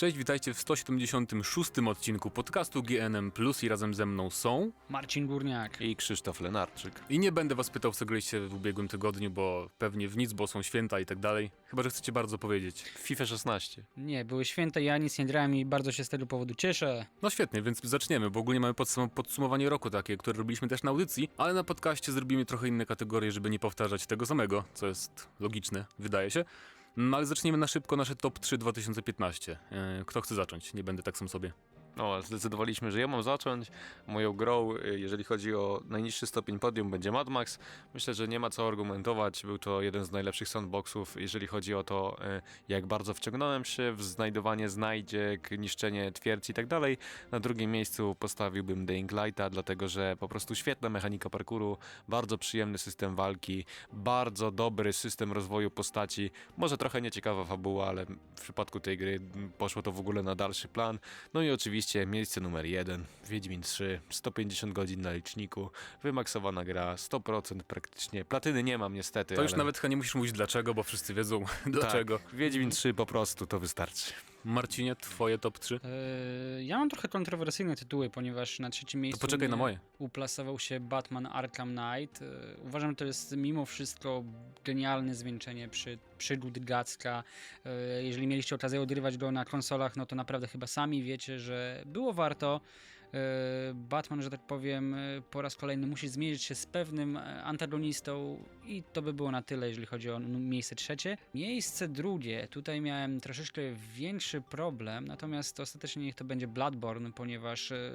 Cześć, witajcie w 176 odcinku podcastu GNM Plus i razem ze mną są. Marcin Górniak. I Krzysztof Lenarczyk. I nie będę was pytał, co graliście w ubiegłym tygodniu, bo pewnie w nic, bo są święta i tak dalej. Chyba, że chcecie bardzo powiedzieć. FIFA 16. Nie, były święte, ja nic nie grałem i bardzo się z tego powodu cieszę. No świetnie, więc zaczniemy, bo ogólnie mamy podsum- podsumowanie roku takie, które robiliśmy też na audycji, ale na podcaście zrobimy trochę inne kategorie, żeby nie powtarzać tego samego, co jest logiczne, wydaje się. No ale zacznijmy na szybko nasze top 3 2015. E, Kto chce zacząć? Nie będę tak sam sobie. No, zdecydowaliśmy, że ja mam zacząć. Moją grą, y, jeżeli chodzi o najniższy stopień podium, będzie Mad Max. Myślę, że nie ma co argumentować. Był to jeden z najlepszych sandboxów, jeżeli chodzi o to, y, jak bardzo wciągnąłem się w znajdowanie znajdziek, niszczenie twierdz i tak dalej. Na drugim miejscu postawiłbym Dying Lighta, dlatego że po prostu świetna mechanika parkouru, bardzo przyjemny system walki, bardzo dobry system rozwoju postaci. Może trochę nieciekawa fabuła, ale w przypadku tej gry poszło to w ogóle na dalszy plan. No i oczywiście miejsce numer jeden, Wiedźmin 3, 150 godzin na liczniku, wymaksowana gra, 100% praktycznie. Platyny nie mam niestety, To już ale... nawet chyba nie musisz mówić dlaczego, bo wszyscy wiedzą dlaczego. Tak, Wiedźmin 3 po prostu to wystarczy. Marcinie, twoje top 3? Eee, ja mam trochę kontrowersyjne tytuły, ponieważ na trzecim miejscu poczekaj na moje. uplasował się Batman Arkham Knight. Eee, uważam, że to jest mimo wszystko genialne zwieńczenie przy, przygód Gacka. Eee, jeżeli mieliście okazję odrywać go na konsolach, no to naprawdę chyba sami wiecie, że było warto. Eee, Batman, że tak powiem, e, po raz kolejny musi zmierzyć się z pewnym e, antagonistą i to by było na tyle, jeżeli chodzi o miejsce trzecie. Miejsce drugie, tutaj miałem troszeczkę większy problem, natomiast ostatecznie niech to będzie Bloodborne, ponieważ e,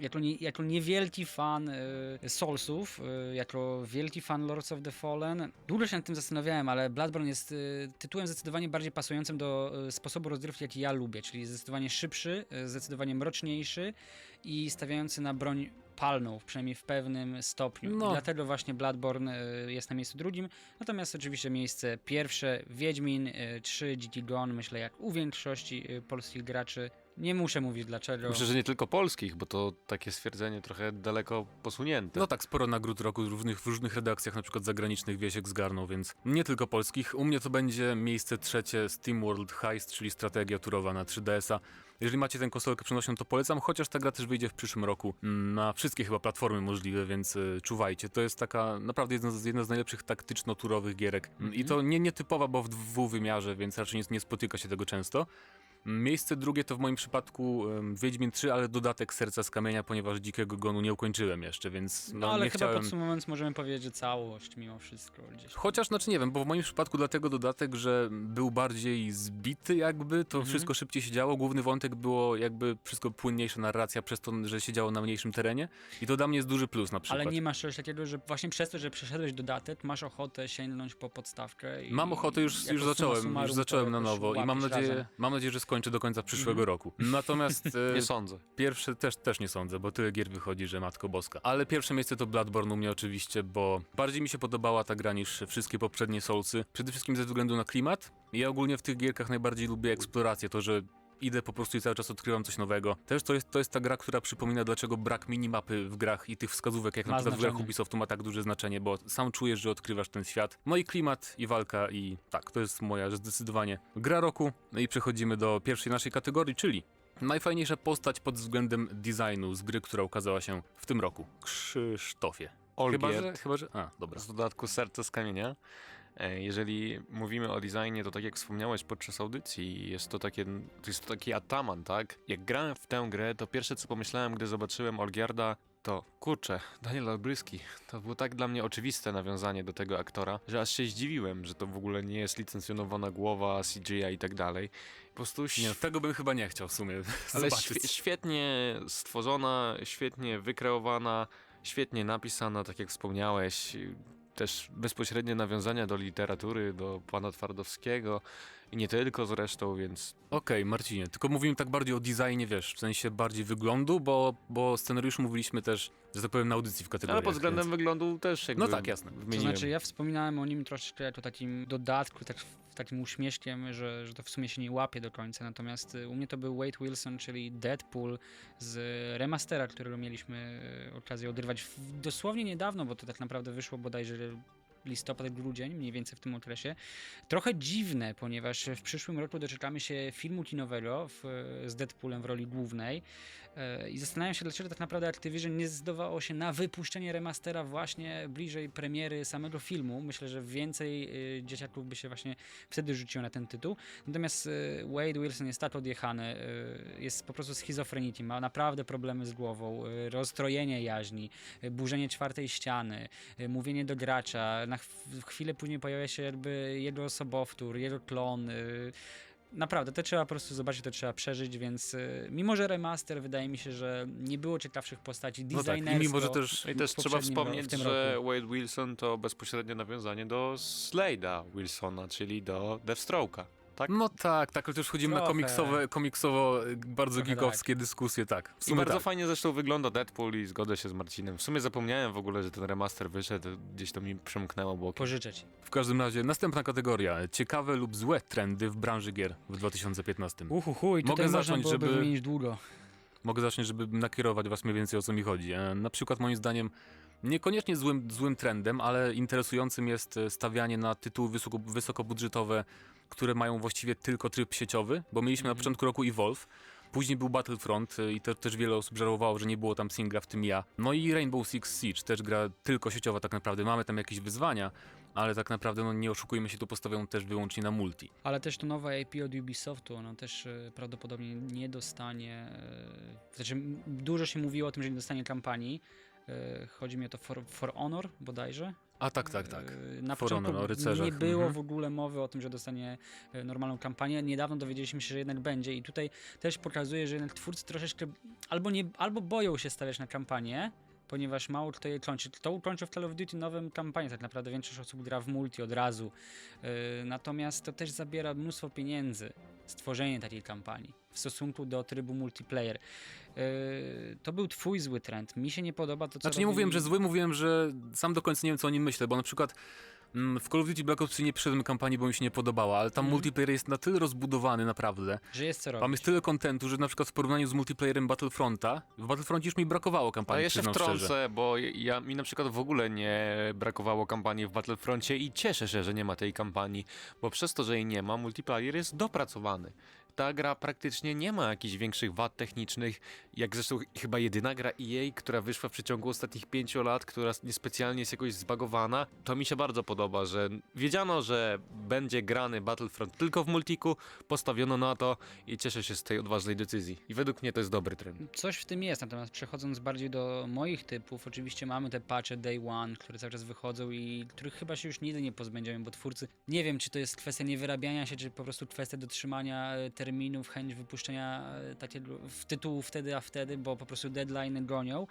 jako, nie, jako niewielki fan e, Soulsów, e, jako wielki fan Lords of the Fallen, długo się nad tym zastanawiałem, ale Bloodborne jest e, tytułem zdecydowanie bardziej pasującym do e, sposobu rozgrywki, jaki ja lubię, czyli zdecydowanie szybszy, e, zdecydowanie mroczniejszy i stawiający na broń palną, przynajmniej w pewnym stopniu. No. Dlatego właśnie Bloodborne e, jest na miejscu drugim. Natomiast oczywiście miejsce pierwsze, Wiedźmin e, 3, Dziki Gon, myślę jak u większości e, polskich graczy. Nie muszę mówić dlaczego. Myślę, że nie tylko polskich, bo to takie stwierdzenie trochę daleko posunięte. No tak, sporo nagród roku różnych, w różnych redakcjach, na przykład zagranicznych Wiesiek zgarnął, więc nie tylko polskich. U mnie to będzie miejsce trzecie Steam World Heist, czyli strategia turowa na 3DS-a. Jeżeli macie tę konsolkę przenośną, to polecam, chociaż ta gra też wyjdzie w przyszłym roku na wszystkie chyba platformy możliwe, więc y, czuwajcie. To jest taka naprawdę jedna z, jedna z najlepszych taktyczno-turowych gierek. Mm, I to nie nietypowa, bo w dwuwymiarze, więc raczej nie, nie spotyka się tego często. Miejsce drugie to w moim przypadku Wiedźmin 3, ale dodatek Serca z Kamienia, ponieważ Dzikiego Gonu nie ukończyłem jeszcze, więc no, No ale nie chyba chciałem... podsumowując możemy powiedzieć, że całość mimo wszystko gdzieś. Chociaż, znaczy nie wiem, bo w moim przypadku dlatego dodatek, że był bardziej zbity jakby, to Mhm. wszystko szybciej się działo, główny wątek było jakby wszystko płynniejsza narracja przez to, że się działo na mniejszym terenie i to dla mnie jest duży plus na przykład. Ale nie masz czegoś takiego, że właśnie przez to, że przeszedłeś dodatek, masz ochotę sięgnąć po podstawkę. I, Mam ochotę, już, już zacząłem, już zacząłem na nowo i mam nadzieję, razem. mam nadzieję, że skończę do końca przyszłego Mhm. roku. Natomiast e, Nie sądzę. Pierwsze też, też nie sądzę, bo tyle gier wychodzi, że matko boska. Ale pierwsze miejsce to Bloodborne u mnie oczywiście, bo bardziej mi się podobała ta gra niż wszystkie poprzednie Soulsy. Przede wszystkim ze względu na klimat. Ja ogólnie w tych gierkach najbardziej lubię eksplorację, to, że idę po prostu i cały czas odkrywam coś nowego. Też to jest, to jest ta gra, która przypomina, dlaczego brak minimapy w grach i tych wskazówek, jak Ma na przykład w grach znaczenie. Ubisoftu ma tak duże znaczenie, bo sam czujesz, że odkrywasz ten świat. No i klimat, i walka, i tak, to jest moja zdecydowanie gra roku. No i przechodzimy do pierwszej naszej kategorii, czyli Najfajniejsza postać pod względem designu z gry, która ukazała się w tym roku. Krzysztofie. Chyba, że, Olgierd chyba, że... A, dobra. z dodatku Serce z Kamienia. E, Jeżeli mówimy o designie, to tak jak wspomniałeś podczas audycji, jest to, takie, to jest to taki ataman, tak? Jak grałem w tę grę, to pierwsze co pomyślałem, gdy zobaczyłem Olgiarda, to kurczę, Daniel Olbryski. To było tak dla mnie oczywiste nawiązanie do tego aktora, że aż się zdziwiłem, że to w ogóle nie jest licencjonowana głowa, CGI i tak dalej. Po prostu Nie, no, tego bym chyba nie chciał w sumie ale świe- świetnie stworzona, świetnie wykreowana, świetnie napisana, tak jak wspomniałeś. Też bezpośrednie nawiązania do literatury, do pana Twardowskiego i nie tylko zresztą, więc Okej, Marcinie, tylko mówimy tak bardziej o designie, wiesz, w sensie bardziej wyglądu, bo, bo o scenariuszu mówiliśmy też, że tak powiem, na audycji w kategorii. ale pod względem wyglądu też jakby No tak, jasne. To wymieniłem. znaczy, ja wspominałem o nim troszeczkę jako takim dodatku, tak, takim uśmieszkiem, że, że to w sumie się nie łapie do końca. Natomiast y, u mnie to był Wade Wilson, czyli Deadpool z remastera, którego mieliśmy y, okazję odrywać w, dosłownie niedawno, bo to tak naprawdę wyszło bodajże listopad, grudzień, mniej więcej w tym okresie. Trochę dziwne, ponieważ w przyszłym roku doczekamy się filmu kinowego w, z Deadpoolem w roli głównej i zastanawiam się, dlaczego tak naprawdę Activision nie zdecydowało się na wypuszczenie remastera właśnie bliżej premiery samego filmu. Myślę, że więcej y, dzieciaków by się właśnie wtedy rzuciło na ten tytuł. Natomiast y, Wade Wilson jest tak odjechany, jest po prostu schizofrenikiem, ma naprawdę problemy z głową, rozstrojenie jaźni, burzenie czwartej ściany, mówienie do gracza, na chw- chwilę później pojawia się jakby jego osobowtór, jego klon. Naprawdę, to trzeba po prostu zobaczyć, to trzeba przeżyć, więc y, mimo, że remaster wydaje mi się, że nie było ciekawszych postaci No tak, i mimo, że też I też trzeba wspomnieć, że roku. Wade Wilson to bezpośrednie nawiązanie do Slade'a Wilsona, czyli do Deathstroke'a. Tak? No tak, tak, ale też chodzimy na Trochę. komiksowe, komiksowo y, bardzo Trochę geekowskie dyskusje, tak. W I sumie bardzo tak. fajnie zresztą wygląda Deadpool i zgodzę się z Marcinem. W sumie zapomniałem w ogóle, że ten remaster wyszedł, gdzieś to mi przemknęło bokiem. Pożyczeć. W każdym razie, następna kategoria. Ciekawe lub złe trendy w branży gier w 2015. Uhuhu, i Mogę tutaj można zacząć, byłoby żeby- wymienić długo. Mogę zacząć, żeby nakierować was mniej więcej o co mi chodzi. E, Na przykład moim zdaniem niekoniecznie złym, złym trendem, ale interesującym jest e, stawianie na tytuły wysoko, wysokobudżetowe, które mają właściwie tylko tryb sieciowy, bo mieliśmy na Mhm. początku roku Evolve, później był Battlefront i to też wiele osób żałowało, że nie było tam singla, w tym ja. No i Rainbow Six Siege, też gra tylko sieciowa tak naprawdę, mamy tam jakieś wyzwania, ale tak naprawdę no, nie oszukujmy się, tu postawią też wyłącznie na multi. Ale też to nowe IP od Ubisoftu, ono też e, prawdopodobnie nie dostanie. E, znaczy, dużo się mówiło o tym, że nie dostanie kampanii. E, chodzi mi o to For, For Honor bodajże. A tak, tak, tak. E, Na For początku o rycerzach, nie było mhm. w ogóle mowy o tym, że dostanie e, normalną kampanię. Niedawno dowiedzieliśmy się, że jednak będzie i tutaj też pokazuje, że jednak twórcy troszeczkę albo, nie, albo boją się stawiać na kampanię, ponieważ mało kto je kończy. Kto ukończył w Call of Duty nową kampanię, tak naprawdę większość osób gra w multi od razu. Yy, natomiast to też zabiera mnóstwo pieniędzy stworzenie takiej kampanii w stosunku do trybu multiplayer. Yy, to był twój zły trend. Mi się nie podoba to, co Znaczy nie mówiłem, że zły, mówiłem, że sam do końca nie wiem, co o nim myślę, bo na przykład w Call of Duty Black Ops 3 nie przeszedłem kampanii, bo mi się nie podobała, ale tam Mhm. multiplayer jest na tyle rozbudowany naprawdę, że jest co tam robić. jest tyle kontentu, że na przykład w porównaniu z multiplayerem Battlefronta, w Battlefroncie już mi brakowało A kampanii, jeszcze przyznam wtrącę, szczerze. bo ja, mi na przykład w ogóle nie brakowało kampanii w Battlefroncie i cieszę się, że nie ma tej kampanii, bo przez to, że jej nie ma, multiplayer jest dopracowany. Ta gra praktycznie nie ma jakichś większych wad technicznych, jak zresztą chyba jedyna gra EA, która wyszła w przeciągu ostatnich pięciu lat, która niespecjalnie jest jakoś zbagowana. To mi się bardzo podoba, że wiedziano, że będzie grany Battlefront tylko w multiku, postawiono na to i cieszę się z tej odważnej decyzji. I według mnie to jest dobry trend. Coś w tym jest, natomiast przechodząc bardziej do moich typów, oczywiście mamy te patche Day One, które cały czas wychodzą i których chyba się już nigdy nie pozbędziemy, bo twórcy, nie wiem czy to jest kwestia niewyrabiania się, czy po prostu kwestia dotrzymania e, terminów, chęć wypuszczenia e, takiego w tytułu wtedy, a wtedy, bo po prostu deadline gonią.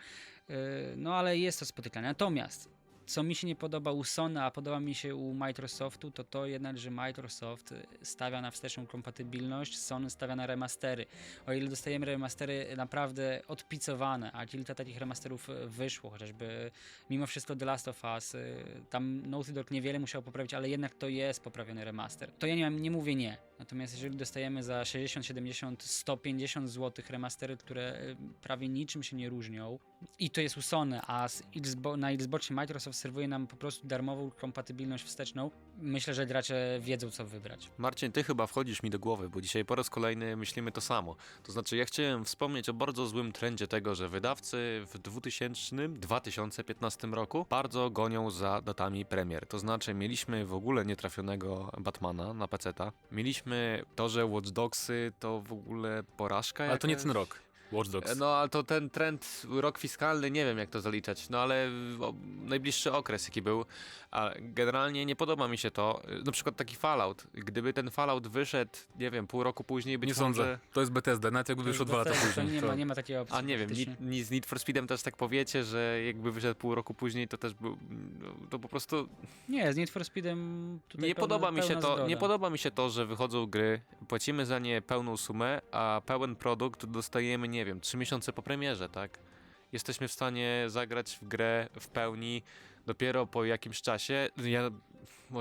E, No ale jest to spotykane. Natomiast co mi się nie podoba u Sony, a podoba mi się u Microsoftu, to to jednak, że Microsoft e, stawia na wsteczną kompatybilność, Sony stawia na remastery. O ile dostajemy remastery naprawdę odpicowane, a kilka takich remasterów e, wyszło, chociażby mimo wszystko The Last of Us, e, tam Naughty Dog niewiele musiał poprawić, ale jednak to jest poprawiony remaster. To ja nie, nie mówię nie. Natomiast jeżeli dostajemy za 60, 70, 150 zł remastery, które prawie niczym się nie różnią i to jest u Sony, a z Xbo- na Xboxie Microsoft serwuje nam po prostu darmową kompatybilność wsteczną, myślę, że gracze wiedzą co wybrać. Marcin, ty chyba wchodzisz mi do głowy, bo dzisiaj po raz kolejny myślimy to samo. To znaczy, ja chciałem wspomnieć o bardzo złym trendzie tego, że wydawcy w 2000, 2015 roku bardzo gonią za datami premier. To znaczy, mieliśmy w ogóle nietrafionego Batmana na PC-ta. Mieliśmy to, że Watch Dogsy to w ogóle porażka Ale to nie jakaś. ten rok. Watch Dogs. No, ale to ten trend, rok fiskalny, nie wiem jak to zaliczać, no ale najbliższy okres jaki był, a generalnie nie podoba mi się to, na przykład taki Fallout, gdyby ten Fallout wyszedł, nie wiem, pół roku później być nie może... sądzę. To jest Bethesda, nawet jakby wyszło dwa lata później. nie, to- ma, nie ma takiej opcji. A nie wiem, ni, ni, z Need for Speedem też tak powiecie, że jakby wyszedł pół roku później, to też był, no, to po prostu Nie, z Need for Speedem tutaj nie pełna, podoba mi się to, zgoda. nie podoba mi się to, że wychodzą gry, płacimy za nie pełną sumę, a pełen produkt dostajemy, nie wiem, trzy miesiące po premierze, tak? Jesteśmy w stanie zagrać w grę w pełni dopiero po jakimś czasie. Ja,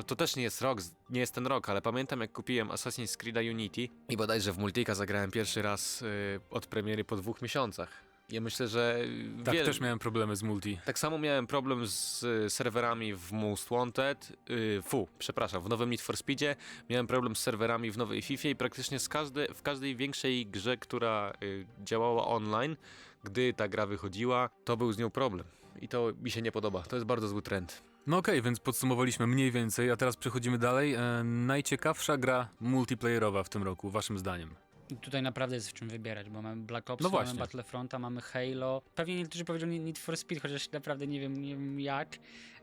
to też nie jest rok, nie jest ten rok, ale pamiętam jak kupiłem Assassin's Creed Unity i bodajże w Multika zagrałem pierwszy raz y, od premiery po dwóch miesiącach. Ja myślę, że Tak, wiele- też miałem problemy z multi. Tak samo miałem problem z y, serwerami w Most Wanted, y, fu, przepraszam, w nowym Need for Speedzie, miałem problem z serwerami w nowej FIFA i praktycznie z każde, w każdej większej grze, która y, działała online, gdy ta gra wychodziła, to był z nią problem. I to mi się nie podoba, to jest bardzo zły trend. No okej, więc podsumowaliśmy mniej więcej, a teraz przechodzimy dalej. E, najciekawsza gra multiplayerowa w tym roku, waszym zdaniem? Tutaj naprawdę jest w czym wybierać, bo mamy Black Ops, No mamy. Battlefronta, mamy Halo. Pewnie niektórzy powiedzą Need for Speed, chociaż naprawdę nie wiem, nie wiem jak.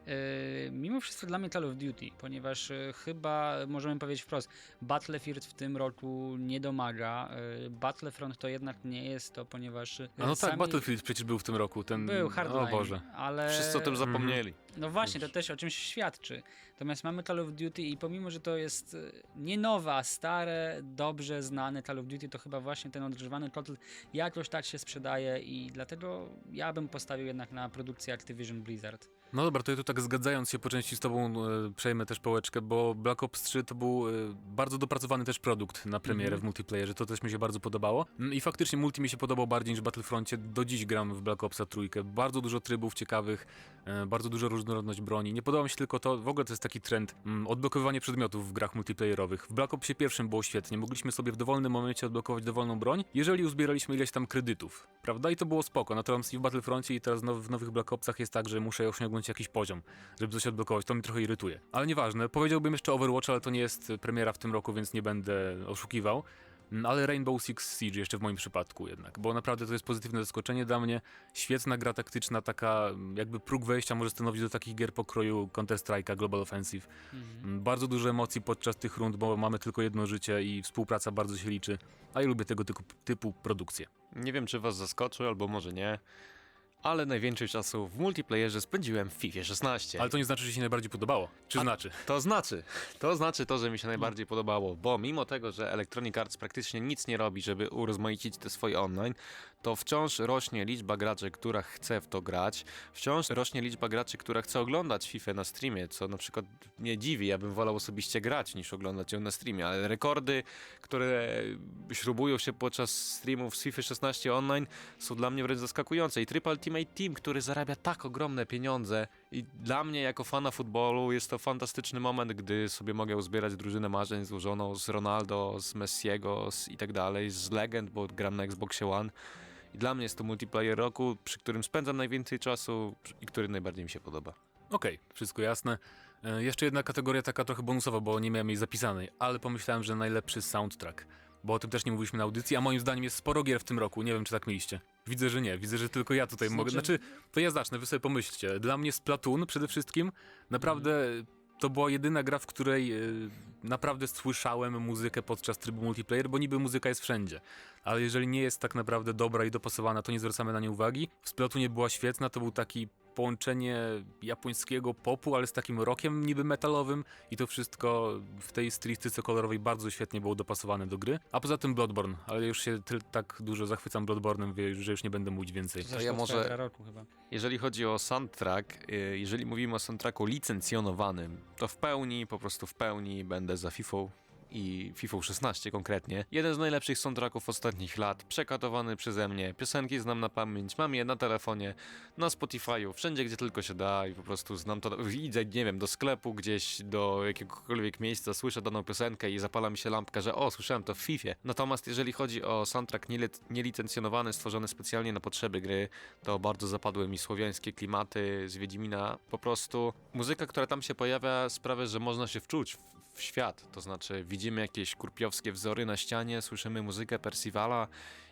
Yy, mimo wszystko dla mnie Call of Duty, ponieważ yy, chyba możemy powiedzieć wprost, Battlefield w tym roku nie domaga. Yy, Battlefront to jednak nie jest to, ponieważ. A no tak, sami- Battlefield przecież był w tym roku, ten... Był Hardline, O Boże. ale... Wszyscy o tym Mhm. zapomnieli. No właśnie, to też o czymś świadczy. Natomiast mamy Call of Duty i pomimo, że to jest nie nowe, a stare, dobrze znane Call of Duty, to chyba właśnie ten odgrzewany kotlet jakoś tak się sprzedaje i dlatego ja bym postawił jednak na produkcję Activision Blizzard. No dobra, to ja tu tak zgadzając się po części z tobą e, przejmę też pałeczkę, bo Black Ops 3 to był e, bardzo dopracowany też produkt na premierę Mhm. w multiplayerze, to też mi się bardzo podobało. Mm, I faktycznie multi mi się podobał bardziej niż w Battlefroncie, do dziś gram w Black Opsa trójkę, bardzo dużo trybów ciekawych, e, bardzo duża różnorodność broni. Nie podoba mi się tylko to, w ogóle to jest taki trend, mm, odblokowywanie przedmiotów w grach multiplayerowych. W Black Opsie pierwszym było świetnie, mogliśmy sobie w dowolnym momencie odblokować dowolną broń, jeżeli uzbieraliśmy ileś tam kredytów, prawda? I to było spoko, natomiast i w Battlefroncie i teraz now- w nowych Black Opsach jest tak, że muszę osiągnąć jakiś poziom, żeby coś odblokować, to mnie trochę irytuje. Ale nieważne, powiedziałbym jeszcze Overwatch, ale to nie jest premiera w tym roku, więc nie będę oszukiwał. Mm, Ale Rainbow Six Siege jeszcze w moim przypadku jednak, bo naprawdę to jest pozytywne zaskoczenie dla mnie. Świetna gra taktyczna, taka mm, jakby próg wejścia może stanowić do takich gier pokroju Counter-Strike'a, Global Offensive. Mm, Bardzo dużo emocji podczas tych rund, bo mamy tylko jedno życie i współpraca bardzo się liczy, a ja lubię tego typu, typu produkcje. Nie wiem, czy was zaskoczy, albo może nie, ale najwięcej czasu w multiplayerze spędziłem w FIFA 16. Ale to nie znaczy, że się najbardziej podobało. Czy A- znaczy? To znaczy, to znaczy to, że mi się najbardziej podobało, bo mimo tego, że Electronic Arts praktycznie nic nie robi, żeby urozmaicić te swoje online, to wciąż rośnie liczba graczy, która chce w to grać, wciąż rośnie liczba graczy, która chce oglądać FIFA na streamie, co na przykład mnie dziwi, ja bym wolał osobiście grać niż oglądać ją na streamie, ale rekordy, które śrubują się podczas streamów z FIFA 16 online są dla mnie wręcz zaskakujące. I Triple Ultimate Team, który zarabia tak ogromne pieniądze. I dla mnie jako fana futbolu jest to fantastyczny moment, gdy sobie mogę uzbierać drużynę marzeń złożoną z Ronaldo, z Messiego i tak dalej, z legend, bo gram na Xboxie One. I dla mnie jest to multiplayer roku, przy którym spędzam najwięcej czasu i który najbardziej mi się podoba. Okej, wszystko jasne. E, Jeszcze jedna kategoria taka trochę bonusowa, bo nie miałem jej zapisanej, ale pomyślałem, że najlepszy soundtrack. Bo o tym też nie mówiliśmy na audycji, a moim zdaniem jest sporo gier w tym roku. Nie wiem, czy tak mieliście. Widzę, że nie. Widzę, że tylko ja tutaj mogę. Znaczy- Znaczy, to ja zacznę, wy sobie pomyślcie. Dla mnie Splatoon przede wszystkim naprawdę to była jedyna gra, w której e, naprawdę słyszałem muzykę podczas trybu multiplayer, bo niby muzyka jest wszędzie. Ale jeżeli nie jest tak naprawdę dobra i dopasowana, to nie zwracamy na nie uwagi. W Splatoonie była świetna, to był taki połączenie japońskiego popu, ale z takim rockiem niby metalowym i to wszystko w tej stylistyce kolorowej bardzo świetnie było dopasowane do gry. A poza tym Bloodborne, ale już się tak dużo zachwycam Bloodborne'em, wie- że już nie będę mówić więcej. To ja może- roku chyba. Jeżeli chodzi o soundtrack, y, jeżeli mówimy o soundtracku licencjonowanym, to w pełni, po prostu w pełni będę za FIFA i FIFA 16 konkretnie. Jeden z najlepszych soundtracków ostatnich lat, przekatowany przeze mnie, piosenki znam na pamięć, mam je na telefonie, na Spotify'u, wszędzie gdzie tylko się da i po prostu znam to, idę, nie wiem, do sklepu gdzieś, do jakiegokolwiek miejsca, słyszę daną piosenkę i zapala mi się lampka, że o, słyszałem to w FIFA. Natomiast jeżeli chodzi o soundtrack nielic- nielicencjonowany, stworzony specjalnie na potrzeby gry, to bardzo zapadły mi słowiańskie klimaty z Wiedźmina. Po prostu muzyka, która tam się pojawia sprawia, że można się wczuć w, świat. To znaczy widzimy jakieś kurpiowskie wzory na ścianie, słyszymy muzykę Percivala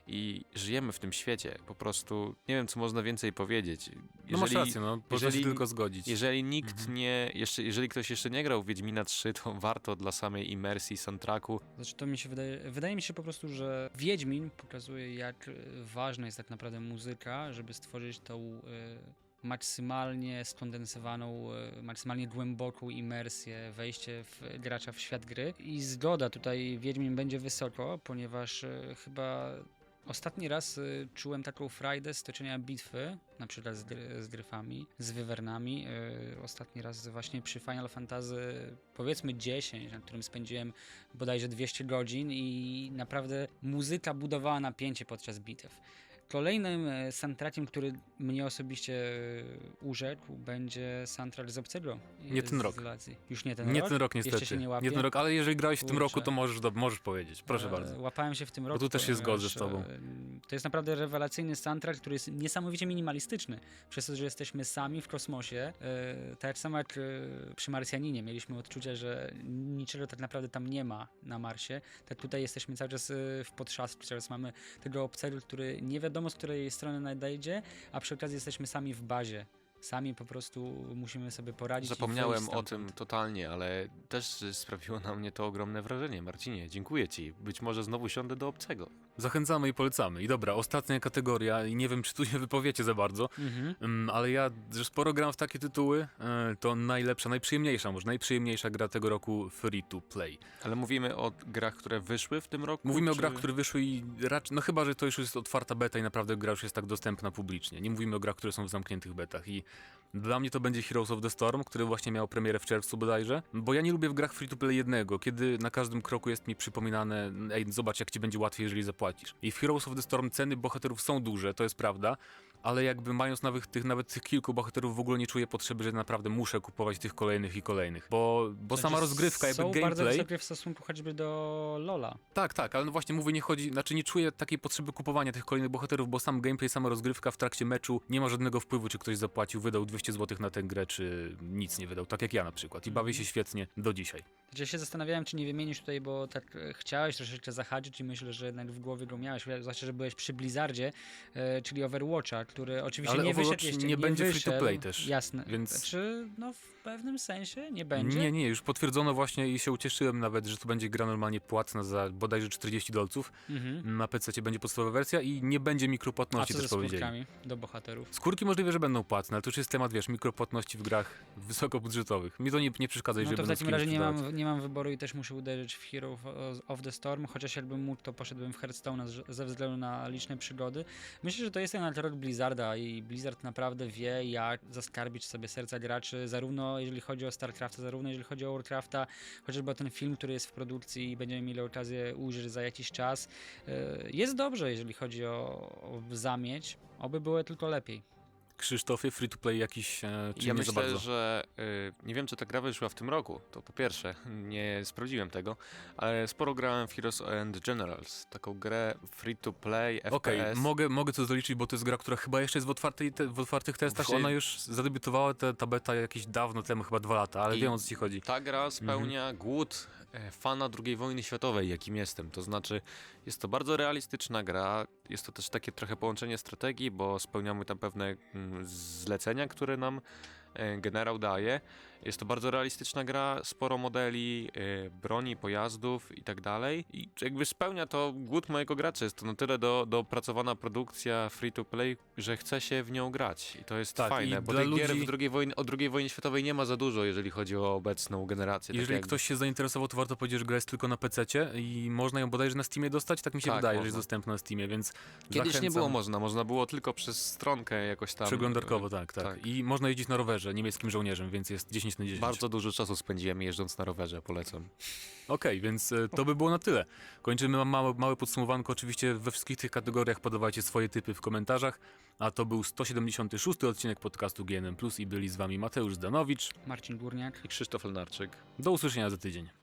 i żyjemy w tym świecie. Po prostu nie wiem, co można więcej powiedzieć. No masz rację, no, można się jeżeli- tylko zgodzić. Jeżeli nikt Mhm. nie, jeszcze, jeżeli ktoś jeszcze nie grał w Wiedźmina 3, to warto dla samej imersji soundtracku. Znaczy to mi się wydaje, wydaje mi się po prostu, że Wiedźmin pokazuje jak ważna jest tak naprawdę muzyka, żeby stworzyć tą e, maksymalnie skondensowaną, e, maksymalnie głęboką imersję, wejście w gracza w świat gry. I zgoda tutaj Wiedźmin będzie wysoko, ponieważ e, chyba Ostatni raz y, czułem taką frajdę z toczenia bitwy, na przykład z, gry, z gryfami, z wywernami. Ostatni raz właśnie przy Final Fantasy powiedzmy 10, na którym spędziłem bodajże 200 godzin i naprawdę muzyka budowała napięcie podczas bitew. Kolejnym e, soundtrackiem, który mnie osobiście e, urzekł, będzie soundtrack z Obcego. Nie ten rok. Już nie ten Nie rok? ten rok Jeszcze niestety. się nie łapie? ten rok, ale jeżeli grałeś w tym roku, to możesz, do- możesz powiedzieć. Proszę E, bardzo. Łapałem się w tym roku. tu też się zgodzę z tobą. e, To jest naprawdę rewelacyjny soundtrack, który jest niesamowicie minimalistyczny. Przez to, że jesteśmy sami w kosmosie. e, Tak samo jak przy Marsjaninie mieliśmy odczucie, że niczego tak naprawdę tam nie ma na Marsie. Tak tutaj jesteśmy cały czas w potrzasku, cały czas mamy tego obcego, który nie wiadomo z której strony nadejdzie, a przy okazji jesteśmy sami w bazie. Sami po prostu musimy sobie poradzić. Zapomniałem o tym totalnie, ale też sprawiło na mnie to ogromne wrażenie. Marcinie, dziękuję ci. Być może znowu siądę do obcego. Zachęcamy i polecamy. I dobra, ostatnia kategoria, i nie wiem, czy tu się wypowiecie za bardzo, Mhm. mm, ale ja, że sporo gram w takie tytuły, e, to najlepsza, najprzyjemniejsza, może najprzyjemniejsza gra tego roku free to play. Ale mówimy o grach, które wyszły w tym roku? Mówimy o czy- grach, które wyszły i raczej, no chyba, że to już jest otwarta beta i naprawdę gra już jest tak dostępna publicznie. Nie mówimy o grach, które są w zamkniętych betach i dla mnie to będzie Heroes of the Storm, który właśnie miał premierę w czerwcu bodajże, bo ja nie lubię w grach free to play jednego, kiedy na każdym kroku jest mi przypominane, ej, zobacz jak ci będzie łatwiej, jeżeli zapłacisz. I w Heroes of the Storm ceny bohaterów są duże, to jest prawda, ale jakby mając nawet tych, nawet tych kilku bohaterów w ogóle nie czuję potrzeby, że naprawdę muszę kupować tych kolejnych i kolejnych, bo, bo sama Znaczy, rozgrywka, jakby są bardzo gameplay... wysokie w stosunku choćby do Lola. Tak, tak, ale no właśnie mówię, nie chodzi, znaczy nie czuję takiej potrzeby kupowania tych kolejnych bohaterów, bo sam gameplay, sama rozgrywka w trakcie meczu nie ma żadnego wpływu, czy ktoś zapłacił, wydał 200 zł na tę grę, czy nic nie wydał, tak jak ja na przykład. I bawię się świetnie do dzisiaj. Znaczy, Ja się zastanawiałem, czy nie wymienisz tutaj, bo tak e, chciałeś troszeczkę zahaczyć i myślę, że jednak w głowie go miałeś, zwłaszcza, że byłeś przy Blizzardzie, e, czyli Overwatcha, który oczywiście Ale nie Overwatch wyszedł jeszcze, nie będzie free to wyszedł, play też, Jasne, więc- Znaczy, no w pewnym sensie nie będzie. Nie, nie, już potwierdzono właśnie i się ucieszyłem nawet, że to będzie gra normalnie płatna za bodajże 40 dolców. Mhm. Na PC będzie podstawowa wersja i nie będzie A mikropłatności, co ze też powiedzieli. skórkami do bohaterów? Skórki możliwe, że będą płatne, ale to już jest temat, wiesz, mikropłatności w grach wysokobudżetowych. Mi to nie, nie przeszkadza, No jeżeli to w będą takim razie nie mam, nie mam wyboru i też muszę uderzyć w Hero of, the Storm, chociaż jakbym mógł, to poszedłbym w Hearthstone ze względu na liczne przygody. Myślę, że to jest jednak rok Blizzarda i Blizzard naprawdę wie, jak zaskarbić sobie serca graczy, zarówno jeżeli chodzi o StarCrafta, zarówno jeżeli chodzi o Warcrafta, chociażby ten film, który jest w produkcji i będziemy mieli okazję ujrzeć za jakiś czas. E, Jest dobrze, jeżeli chodzi o, o zamieć, oby było tylko lepiej. Krzysztofie, free to play jakiś, e, czy ja nie myślę, za bardzo? że y, nie wiem, czy ta gra wyszła w tym roku. To po pierwsze, nie sprawdziłem tego, ale sporo grałem w Heroes and Generals. Taką grę free to play, FPS. Okej, mogę, mogę to zaliczyć, bo to jest gra, która chyba jeszcze jest w, otwartej te, w otwartych testach. Właśnie- Ona już zadebiutowała, te, ta beta jakieś dawno temu, chyba dwa lata, ale I- wiem o co ci chodzi. Ta gra spełnia głód fana II wojny światowej, jakim jestem. To znaczy, jest to bardzo realistyczna gra. Jest to też takie trochę połączenie strategii, bo spełniamy tam pewne mm, zlecenia, które nam e, generał daje. Jest to bardzo realistyczna gra, sporo modeli, e, broni, pojazdów i tak dalej. I jakby spełnia to głód mojego gracza. Jest to na tyle do, dopracowana produkcja free to play, że chce się w nią grać. I to jest Tak, fajne, bo tych gier ludzi- w II wojnie, o II wojnie światowej nie ma za dużo, jeżeli chodzi o obecną generację. tak Jeżeli jakby. ktoś się zainteresował, to warto powiedzieć, że gra jest tylko na PC i można ją bodajże na Steamie dostać, tak mi się Tak, wydaje, że można. jest dostępna na Steamie, więc Kiedyś nie zachęcam. było można, można było tylko przez stronkę jakoś tam. Przeglądarkowo, tak, tak, tak. I można jeździć na rowerze niemieckim żołnierzem, więc jest 10 na 10. Bardzo dużo czasu spędziłem jeżdżąc na rowerze, polecam. Okej, więc e, to by było na tyle. Kończymy, mam małe, małe podsumowanko. Oczywiście we wszystkich tych kategoriach podawajcie swoje typy w komentarzach. A to był 176 odcinek podcastu GNM Plus i byli z wami Mateusz Zdanowicz. Marcin Górniak. I Krzysztof Lenarczyk. Do usłyszenia za tydzień.